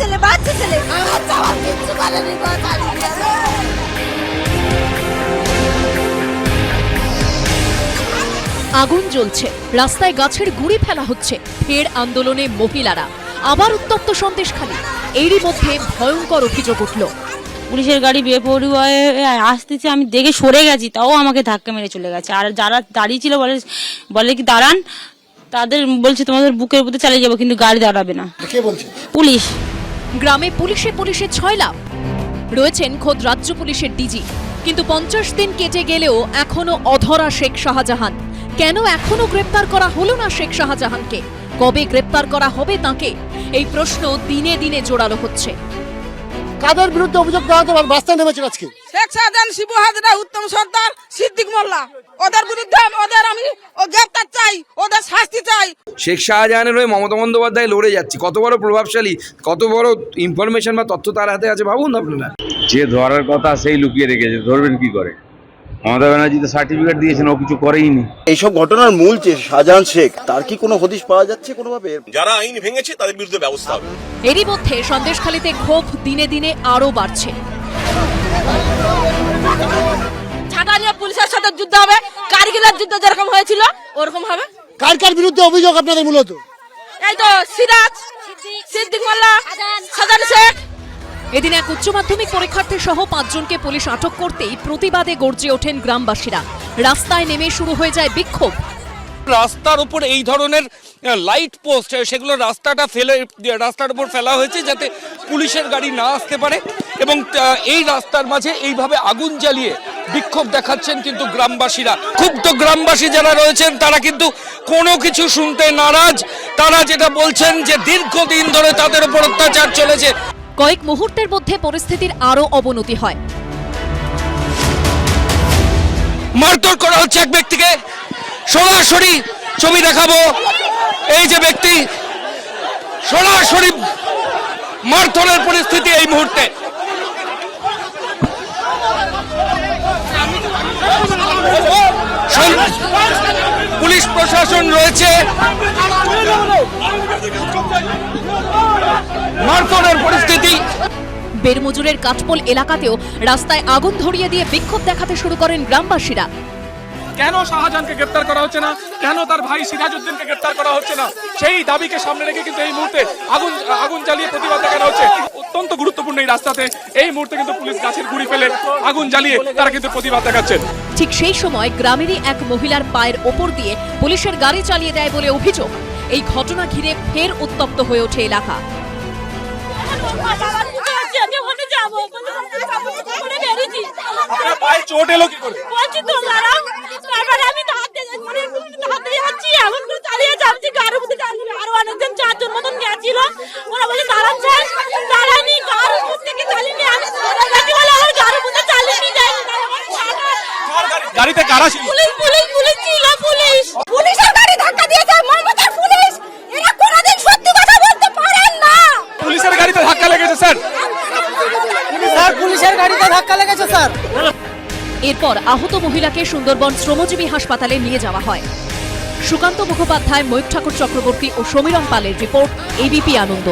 ছেলে বাচ্চা ছেলে। আগুন জ্বলছে রাস্তায় গাছের গুড়ি ফেলা হচ্ছে ফের আন্দোলনে মহিলারা আবার উত্তপ্ত সন্দেশ খালি এরই মধ্যে ভয়ঙ্কর অভিযোগ উঠল। পুলিশের গাড়ি বেপরুয়ায় আসতেছে আমি দেখে সরে গেছি তাও আমাকে ধাক্কা মেরে চলে গেছে। আর যারা দাঁড়িয়ে ছিল বলে বলে কি দাঁড়ান তাদের বলছে তোমাদের বুকের উপরে চালিয়ে যাব কিন্তু গাড়ি দাঁড়াবে না। কে বলছে? পুলিশ। গ্রামে পুলিশে পুলিশে ছয় লাভ রয়েছেন খোদ রাজ্য পুলিশের ডিজি। কিন্তু পঞ্চাশ দিন কেটে গেলেও এখনও অধরা শেখ শাহজাহান। কেন এখনও গ্রেপ্তার করা হলো না শেখ শাহজাহানকে? কবে গ্রেপ্তার করা হবে তাকে? এই প্রশ্ন দিনে দিনে জোরালো হচ্ছে। কাদের বিরুদ্ধে অভিযোগ দেওয়া রাস্তায় নেমেছেন আজকে। শেখ শাহজাহান শিবু হাজরা উত্তম সর্দার সিদ্দিক মোল্লা। ওদের বিরুদ্ধে ওদের আমি ও গ্রেপ্তার চাই ওদের শাস্তি চাই। শেখ শাহজাহানের হয়ে মমতা বন্দ্যোপাধ্যায় লড়ে যাচ্ছে। কত বড় প্রভাবশালী কত বড় ইনফরমেশন বা তথ্য তার হাতে আছে ভাবুন আপনারা। যে ধরার কথা সেই লুকিয়ে রেখেছে ধরবেন কি করে? মমতা ব্যানার্জি তো সার্টিফিকেট দিয়েছেন ও কিছু করেইনি। এইসব ঘটনার মূল যে শাহজাহান শেখ তার কি কোনো হদিশ পাওয়া যাচ্ছে কোনোভাবে? যারা আইন ভেঙেছে তাদের বিরুদ্ধে ব্যবস্থা হবে। এরই মধ্যে সন্দেশখালীতে ক্ষোভ দিনে দিনে আরও বাড়ছে। সাথে যুদ্ধ হবে। কারগিলের যুদ্ধ যেরকম হয়েছিল ওরকম হবে। কার কার বিরুদ্ধে অভিযোগ আপনাদের মূলত? এই তো সিরাজ সিদ্দিক মোল্লা সাজান শেখ। এদিন এক উচ্চ মাধ্যমিক পরীক্ষার্থী সহ পাঁচজনকে পুলিশ আটক করতেই প্রতিবাদে গর্জে ওঠেন গ্রামবাসীরা। রাস্তায় নেমে শুরু হয়ে যায় বিক্ষোভ। রাস্তার উপর এই ধরনের লাইট পোস্ট সেগুলো রাস্তাটা ফেলে রাস্তার উপর ফেলা হয়েছে যাতে পুলিশের গাড়ি না আসতে পারে। এবং এই রাস্তার মাঝে এইভাবে আগুন জ্বালিয়ে বিক্ষোভ দেখাচ্ছেন কিন্তু গ্রামবাসীরা। ক্ষুব্ধ গ্রামবাসী যারা রয়েছেন তারা কিন্তু কোনো কিছু শুনতে নারাজ। তারা যেটা বলছেন যে দীর্ঘদিন ধরে তাদের উপর অত্যাচার চলেছে। কয়েক মুহূর্তের মধ্যে পরিস্থিতির আরও অবনতি হয়। মারধর করা হচ্ছে এক ব্যক্তিকে। সরাসরি ছবি দেখাবো। এই যে ব্যক্তি সরাসরি মারধরের পরিস্থিতি এই মুহূর্তে। পুলিশ প্রশাসন রয়েছে। পরিস্থিতি। বেরমজুরের কাঠপোল এলাকাতেও রাস্তায় আগুন ধরিয়ে দিয়ে বিক্ষোভ দেখাতে শুরু করেন গ্রামবাসীরা। কেন শাহজাহানকে গ্রেপ্তার করা হচ্ছে না? কেন তার ভাই সিরাজউদ্দিনকে গ্রেপ্তার করা হচ্ছে না? সেই দাবিকে সামনে রেখে কিন্তু এই মুহূর্তে আগুন আগুন জ্বালিয়ে প্রতিবাদ দেখানো হচ্ছে। অত্যন্ত গুরুত্বপূর্ণ এই রাস্তাতে এই মুহূর্তে কিন্তু পুলিশ গাছের গুড়ি ফেলে আগুন জ্বালিয়ে তারা কিন্তু প্রতিবাদ দেখাচ্ছেন। ঠিক সেই সময় গ্রামেরই এক মহিলার পায়ের ওপর দিয়ে পুলিশের গাড়ি চালিয়ে দেয় বলে অভিযোগ। এই ঘটনা ঘিরে ফের উত্তপ্ত হয়ে ওঠে এলাকা। চোট এলো কি করে তারপরে আমি হাতে মানে হাতে যাচ্ছি এখন তো চালিয়ে যাচ্ছি গাড়ির মধ্যে চালিয়ে আরও অনেকজন চারজন গেছিল ওরা বলে দাঁড়ানি গাড়ির থেকে আমি সরে গেছি বলে আমার গাড়ির মধ্যে চালিয়ে নিয়ে যায় গাড়িতে কারা ছিল। পুলিশ পুলিশ পুলিশ ছিল পুলিশ। পুলিশের গাড়ি ধাক্কা দিয়েছে মমতার পুলিশ। এরা কোনোদিন সত্যি কথা বলতে পারেন না। পুলিশের গাড়িতে ধাক্কা লেগেছে স্যার। এরপর আহত মহিলাকে সুন্দরবন শ্রমজীবী হাসপাতালে নিয়ে যাওয়া হয়। সুকান্ত মুখোপাধ্যায় ময়ূর ঠাকুর চক্রবর্তী ও সমীরণ পালের রিপোর্ট এবিপি আনন্দ।